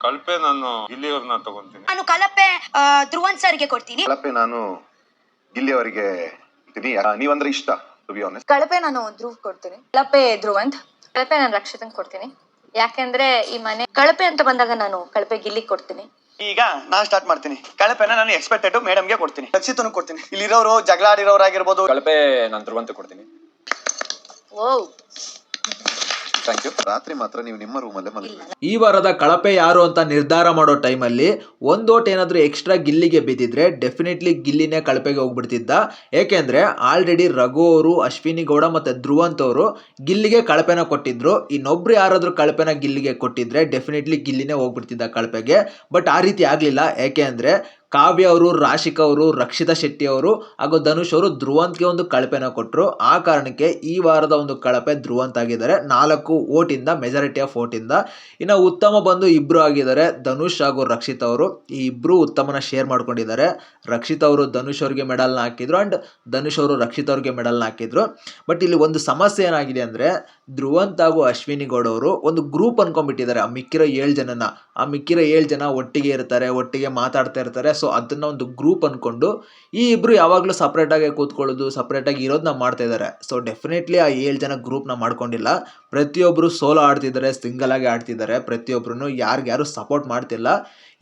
ಕಳಪೆ ನಾನು ಇಲ್ಲಿಯವ್ರನ್ನ ತಗೊಂತೀನಿ. ನಾನು ಕಳಪೆ ಆ, ಧ್ರುವನ್ ಸರ್ಗೆ ಕೊಡ್ತೀನಿ. ಕಳಪೆ ನಾನು ಇಲ್ಲಿಯವರೆಗೆ ಇದ್ದೀನಿ ಆ, ನೀವಂದ್ರೆ ಇಷ್ಟ ಟು ಬಿ ಆನೆಸ್ಟ್ ಕಳಪೆ ನಾನು ಧ್ರುವ್ ಕೊಡ್ತೀನಿ. ಕಳಪೆ ಧ್ರುವಂತ್ ಕಳಪೆ ನಾನು ರಕ್ಷಿತಂಗ್ ಕೊಡ್ತೀನಿ. ಯಾಕೆಂದ್ರೆ ಈ ಮನೆ ಕಳಪೆ ಅಂತ ಬಂದಾಗ ನಾನು ಕಳಪೆ ಗಿಲ್ಲಿ ಕೊಡ್ತೀನಿ. ಈಗ ನಾನು ಸ್ಟಾರ್ಟ್ ಮಾಡ್ತೀನಿ. ಕಳಪೆನ ನಾನು ಎಕ್ಸ್ಪೆಕ್ಟೆಡ್ ಮೇಡಮ್ಗೆ ಕೊಡ್ತೀನಿ. ರಕ್ಷಿತನು ಕೊಡ್ತೀನಿ. ಇಲ್ಲಿರೋರು ಜಗಳ ಆಡಿರೋರಾಗಿರ್ಬೋದು ಕಳಪೆ ನಾನು ಧ್ರುವಂತ ಕೊಡ್ತೀನಿ. ಓ ಥ್ಯಾಂಕ್ ರಾತ್ರಿ ಮಾತ್ರ ನೀವು ನಿಮ್ಮ ರೂಮಲ್ಲೇ ಮಲಗಿ ಈ ವಾರದ ಕಳಪೆ ಯಾರು ಅಂತ ನಿರ್ಧಾರ ಮಾಡೋ ಟೈಮಲ್ಲಿ ಒಂದು ಓಟ್ ಏನಾದರೂ ಎಕ್ಸ್ಟ್ರಾ ಗಿಲ್ಲಿಗೆ ಬಿದ್ದಿದ್ರೆ ಡೆಫಿನೆಟ್ಲಿ ಗಿಲ್ಲಿನೇ ಕಳಪೆಗೆ ಹೋಗ್ಬಿಡ್ತಿದ್ದ. ಏಕೆಂದ್ರೆ ಆಲ್ರೆಡಿ ರಘು ಅವರು, ಅಶ್ವಿನಿ ಗೌಡ ಮತ್ತೆ ಧ್ರುವಂತ್ ಅವರು ಗಿಲ್ಲಿಗೆ ಕಳಪೆನ ಕೊಟ್ಟಿದ್ರು. ಇನ್ನೊಬ್ರು ಯಾರಾದರೂ ಕಳಪೆನ ಗಿಲ್ಲಿಗೆ ಕೊಟ್ಟಿದ್ರೆ ಡೆಫಿನೆಟ್ಲಿ ಗಿಲ್ಲಿನೇ ಹೋಗ್ಬಿಡ್ತಿದ್ದ ಕಳಪೆಗೆ. ಬಟ್ ಆ ರೀತಿ ಆಗಲಿಲ್ಲ. ಏಕೆ ಅಂದರೆ ಕಾವ್ಯ ಅವರು, ರಾಶಿಕಾ ಅವರು, ರಕ್ಷಿತಾ ಶೆಟ್ಟಿ ಅವರು ಹಾಗೂ ಧನುಷ್ ಅವರು ಧ್ರುವಂತ್ಗೆ ಒಂದು ಕಳಪೆನ ಕೊಟ್ಟರು ಆ ಕಾರಣಕ್ಕೆ ಈ ವಾರದ ಒಂದು ಕಳಪೆ ಧ್ರುವಂತ್ ಆಗಿದ್ದಾರೆ. ನಾಲ್ಕು ಓಟಿಂದ ಮೆಜಾರಿಟಿ ಆಫ್ ಓಟಿಂದ ಇನ್ನು ಉತ್ತಮ ಬಂದು ಇಬ್ರು ಆಗಿದ್ದಾರೆ, ಧನುಷ್ ಹಾಗೂ ರಕ್ಷಿತ್ ಅವರು. ಈ ಇಬ್ರು ಉತ್ತಮನ ಶೇರ್ ಮಾಡ್ಕೊಂಡಿದ್ದಾರೆ. ರಕ್ಷಿತ್ ಅವರು ಧನುಷ್ ಅವ್ರಿಗೆ ಮೆಡಲ್ನ ಹಾಕಿದ್ರು ಅಂಡ್ ಧನುಷ್ ಅವರು ರಕ್ಷಿತ್ ಅವ್ರಿಗೆ ಮೆಡಲ್ನ ಹಾಕಿದ್ರು. ಬಟ್ ಇಲ್ಲಿ ಒಂದು ಸಮಸ್ಯೆ ಏನಾಗಿದೆ ಅಂದ್ರೆ, ಧ್ರುವಂತ್ ಹಾಗೂ ಅಶ್ವಿನಿ ಗೌಡ ಅವರು ಒಂದು ಗ್ರೂಪ್ ಅನ್ಕೊಂಡ್ಬಿಟ್ಟಿದ್ದಾರೆ. ಆ ಮಿಕ್ಕಿರೋ ಏಳು ಜನನ. ಆ ಮಿಕ್ಕಿರೋ ಏಳು ಜನ ಒಟ್ಟಿಗೆ ಇರ್ತಾರೆ, ಒಟ್ಟಿಗೆ ಮಾತಾಡ್ತಾ ಇರ್ತಾರೆ. ಸೊ ಅದನ್ನ ಒಂದು ಗ್ರೂಪ್ ಅನ್ಕೊಂಡು ಈ ಇಬ್ರು ಯಾವಾಗಲೂ ಸಪ್ರೇಟಾಗಿ ಕೂತ್ಕೊಳ್ಳೋದು ಸಪ್ರೇಟಾಗಿ ಇರೋದನ್ನ ಮಾಡ್ತಾ ಇದ್ದಾರೆ ಸೊ ಡೆಫಿನೆಟ್ಲಿ ಆ ಏಳು ಜನ ಗ್ರೂಪ್ನ ಮಾಡ್ಕೊಂಡಿಲ್ಲ. ಪ್ರತಿಯೊಬ್ಬರು ಸೋಲೋ ಆಡ್ತಿದ್ದಾರೆ ಸಿಂಗಲ್ ಆಗಿ ಆಡ್ತಿದ್ದಾರೆ ಪ್ರತಿಯೊಬ್ಬರು ಯಾರಿಗ್ಯಾರು ಸಪೋರ್ಟ್ ಮಾಡ್ತಿಲ್ಲ.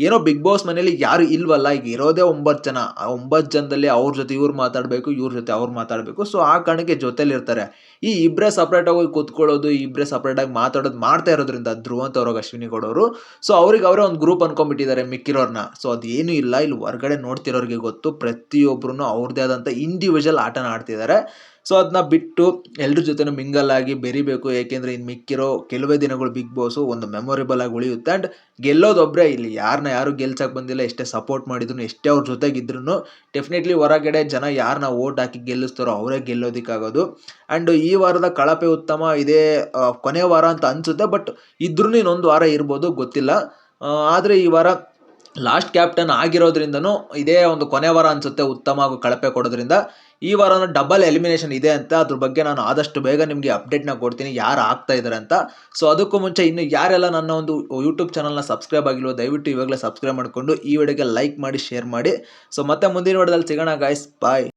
ಏನೋ ಬಿಗ್ ಬಾಸ್ ಮನೇಲಿ ಯಾರು ಇಲ್ವಲ್ಲ, ಈಗ ಇರೋದೇ ಒಂಬತ್ತು ಜನ. ಆ ಒಂಬತ್ತು ಜನದಲ್ಲಿ ಅವ್ರ ಜೊತೆ ಇವ್ರು ಮಾತಾಡಬೇಕು, ಇವ್ರ ಜೊತೆ ಅವ್ರು ಮಾತಾಡಬೇಕು. ಸೊ ಆ ಕಾರಣಕ್ಕೆ ಜೊತೆಲಿ ಇರ್ತಾರೆ. ಈ ಇಬ್ಬರೇ ಸಪ್ರೇಟಾಗಿ ಹೋಗಿ ಕೂತ್ಕೊಳ್ಳೋದು ಇಬ್ಬರೇ ಸಪ್ರೇಟಾಗಿ ಮಾತಾಡೋದು ಮಾಡ್ತಾ ಇರೋದ್ರಿಂದ ಧ್ರುವಂತ್ ಅವ್ರಿಗೆ ಅಶ್ವಿನಿ ಗೌಡವರು. ಸೊ ಅವ್ರಿಗೆ ಅವರೇ ಒಂದು ಗ್ರೂಪ್ ಅನ್ಕೊಂಡ್ಬಿಟ್ಟಿದ್ದಾರೆ ಮಿಕ್ಕಿರೋರ್ನ. ಸೊ ಅದೇನು ಇಲ್ಲ, ಇಲ್ಲಿ ಹೊರಗಡೆ ನೋಡ್ತಿರೋರಿಗೆ ಗೊತ್ತು. ಪ್ರತಿಯೊಬ್ಬರೂ ಅವ್ರದ್ದೇ ಆದಂಥ ಇಂಡಿವಿಜುವಲ್ ಆಟನ ಆಡ್ತಿದ್ದಾರೆ. ಸೊ ಅದನ್ನ ಬಿಟ್ಟು ಎಲ್ಲರ ಜೊತೆನೂ ಮಿಂಗಲ್ ಆಗಿ ಬೆರಿಬೇಕು. ಏಕೆಂದರೆ ಇನ್ನು ಮಿಕ್ಕಿರೋ ಕೆಲವೇ ದಿನಗಳು ಬಿಗ್ ಬಾಸು ಒಂದು ಮೆಮೊರೇಬಲ್ ಆಗಿ ಉಳಿಯುತ್ತೆ. ಆ್ಯಂಡ್ ಗೆಲ್ಲೋದೊಬ್ಬರೇ ಇಲ್ಲಿ. ಯಾರನ್ನ ಯಾರು ಗೆಲ್ಸಕ್ಕೆ ಬಂದಿಲ್ಲ, ಎಷ್ಟೇ ಸಪೋರ್ಟ್ ಮಾಡಿದ್ರು ಎಷ್ಟೇ ಅವ್ರ ಜೊತೆಗಿದ್ರು ಡೆಫಿನೆಟ್ಲಿ ಹೊರಗಡೆ ಜನ ಯಾರನ್ನ ಓಟ್ ಹಾಕಿ ಗೆಲ್ಲಿಸ್ತಾರೋ ಅವರೇ ಗೆಲ್ಲೋದಕ್ಕಾಗೋದು. ಆ್ಯಂಡ್ ಈ ವಾರದ ಕಳಪೆ ಉತ್ತಮ, ಇದೇ ಕೊನೆ ವಾರ ಅಂತ ಅನಿಸುತ್ತೆ. ಬಟ್ ಇದ್ರೂ ಇನ್ನೊಂದು ವಾರ ಇರ್ಬೋದು, ಗೊತ್ತಿಲ್ಲ. ಆದರೆ ಈ ವಾರ ಲಾಸ್ಟ್ ಕ್ಯಾಪ್ಟನ್ ಆಗಿರೋದ್ರಿಂದನೂ ಇದೇ ಒಂದು ಕೊನೆ ವಾರ ಅನಿಸುತ್ತೆ, ಉತ್ತಮ ಹಾಗೂ ಕಳಪೆ ಕೊಡೋದ್ರಿಂದ. ಈ ವಾರನ ಡಬಲ್ ಎಲಿಮಿನೇಷನ್ ಇದೆ ಅಂತ, ಅದ್ರ ಬಗ್ಗೆ ನಾನು ಆದಷ್ಟು ಬೇಗ ನಿಮಗೆ ಅಪ್ಡೇಟ್ನ ಕೊಡ್ತೀನಿ, ಯಾರು ಆಗ್ತಾ ಇದ್ದಾರೆ ಅಂತ. ಸೊ ಅದಕ್ಕೂ ಮುಂಚೆ ಇನ್ನು ಯಾರೆಲ್ಲ ನನ್ನ ಒಂದು ಯೂಟ್ಯೂಬ್ ಚಾನಲ್ನ ಸಬ್ಸ್ಕ್ರೈಬ್ ಆಗಿಲ್ವೋ, ದಯವಿಟ್ಟು ಇವಾಗಲೇ ಸಬ್ಸ್ಕ್ರೈಬ್ ಮಾಡಿಕೊಂಡು ಈ ವಿಡಿಯೋಗೆ ಲೈಕ್ ಮಾಡಿ ಶೇರ್ ಮಾಡಿ. ಸೊ ಮತ್ತೆ ಮುಂದಿನ ವಿಡಿಯೋದಲ್ಲಿ ಸಿಗೋಣ ಗಾಯ್ಸ್ ಬಾಯ್